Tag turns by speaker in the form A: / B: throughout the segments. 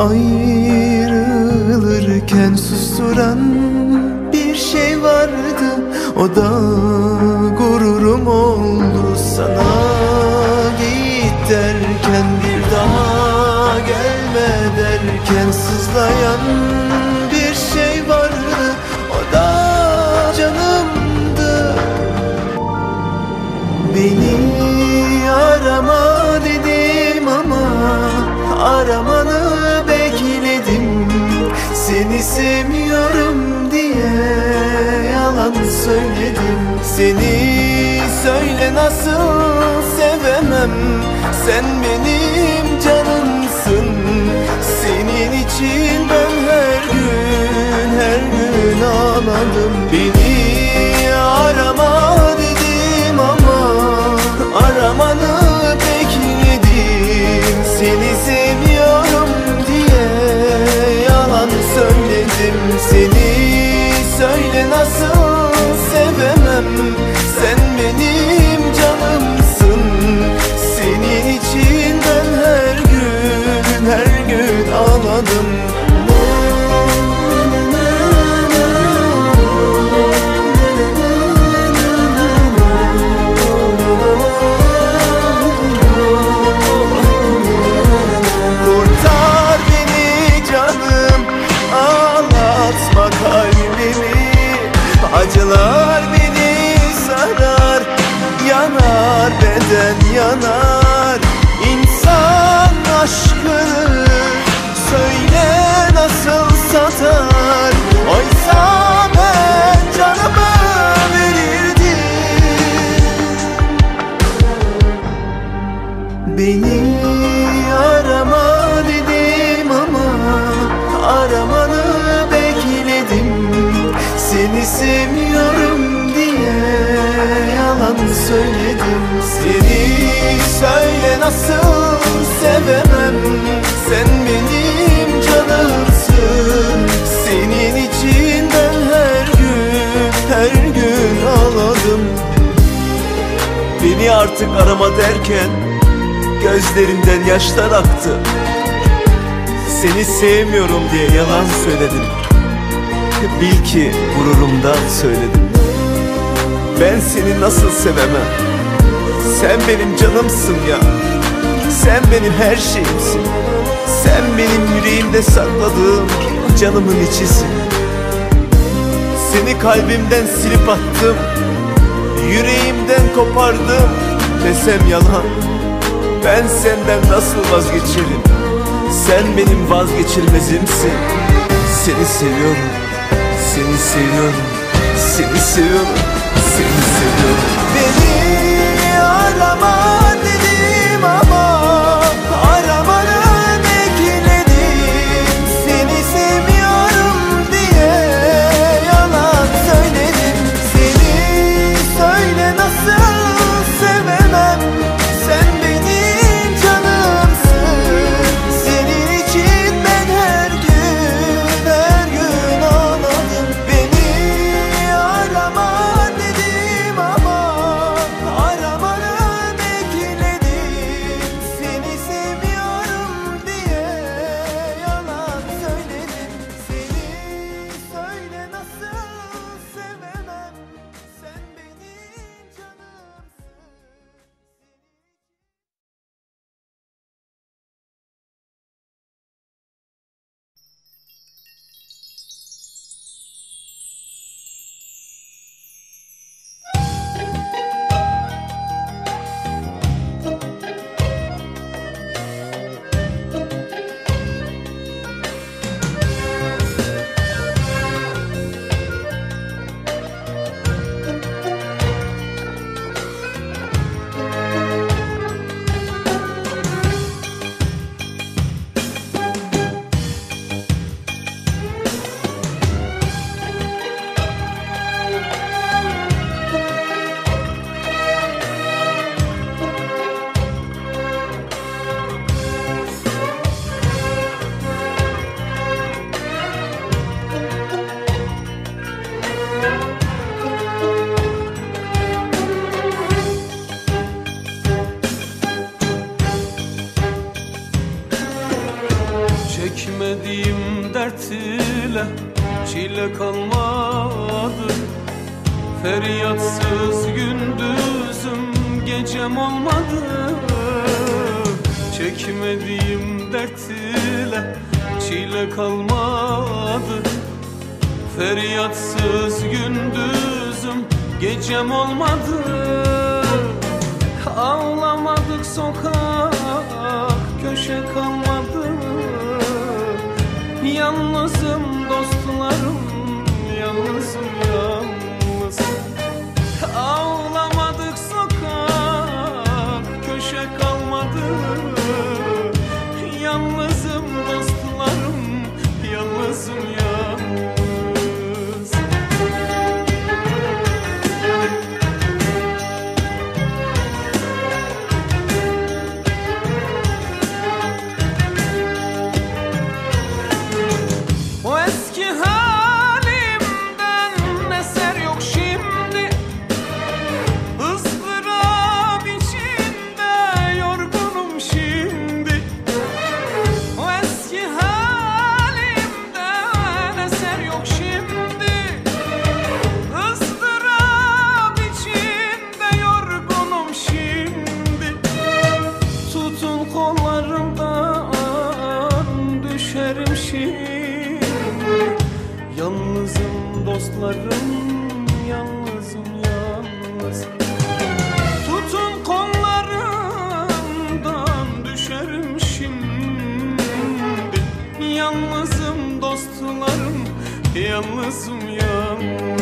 A: hoy. Sevmiyorum diye yalan söyledim. Seni söyle nasıl sevemem. Sen benim canımsın. Senin için ben her gün her gün ağladım Beni söyle nasıl sevemem. Sen benim canımsın. Senin için ben her gün her gün ağladım. Beni artık arama derken Gözlerimden yaşlar aktı. Seni sevmiyorum diye yalan söyledim. Bil ki gururumdan söyledim. Ben seni nasıl sevemem Sen benim canımsın ya. Sen benim her şeyimsin. Sen benim yüreğimde sakladığım canımın içisin. Seni kalbimden silip attım. Yüreğimden kopardım. Desem yalan. Ben senden nasıl vazgeçerim? Sen benim vazgeçilmezimsin. Seni seviyorum. Seni seviyorum. Seni seviyorum
B: Çekmediğim dert ile çile kalmadı. Feryatsız gündüzüm gecem olmadı. Ağlamadık sokak köşe kalmadı. Yalnızım dostlarım yalnızım yalnız yalnızım yalnız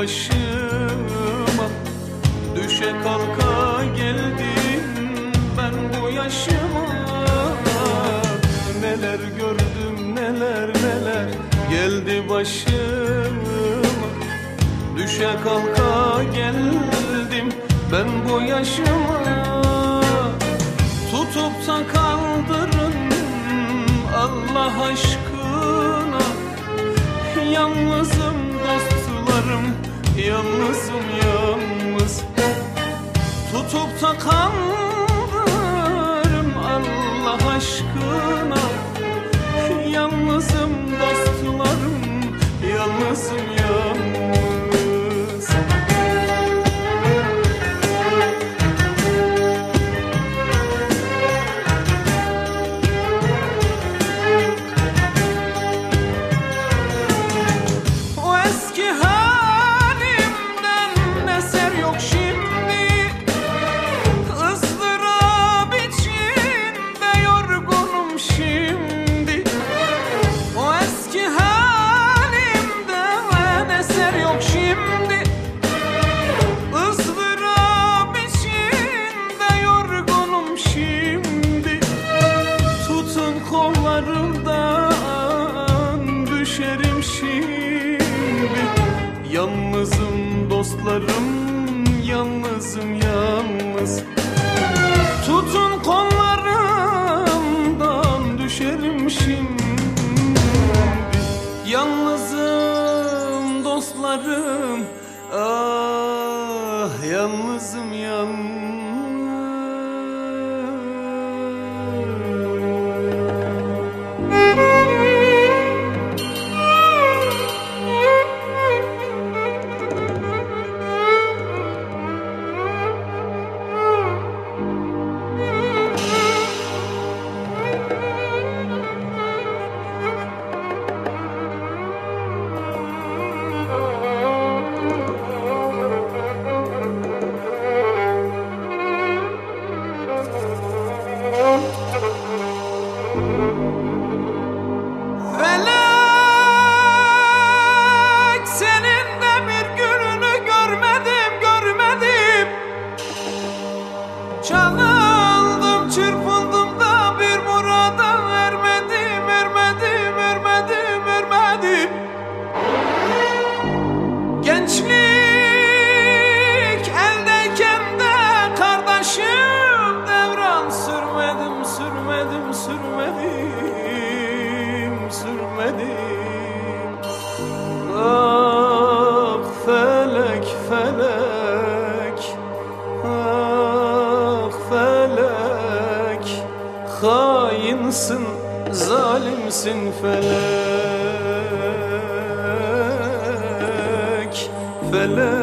B: başıma. Düşe kalka geldim ben bu yaşıma. Neler gördüm neler neler geldi başıma. Düşe kalka geldim ben bu yaşıma. Tutup da kaldırın Allah aşkına. Yalnızım dostlarım Yalnızım yalnız. Tutup da kaldırın Allah aşkına. Yalnızım dostlarım Yalnızım yalnız dostlarım ah yalnızım yalnız affaires.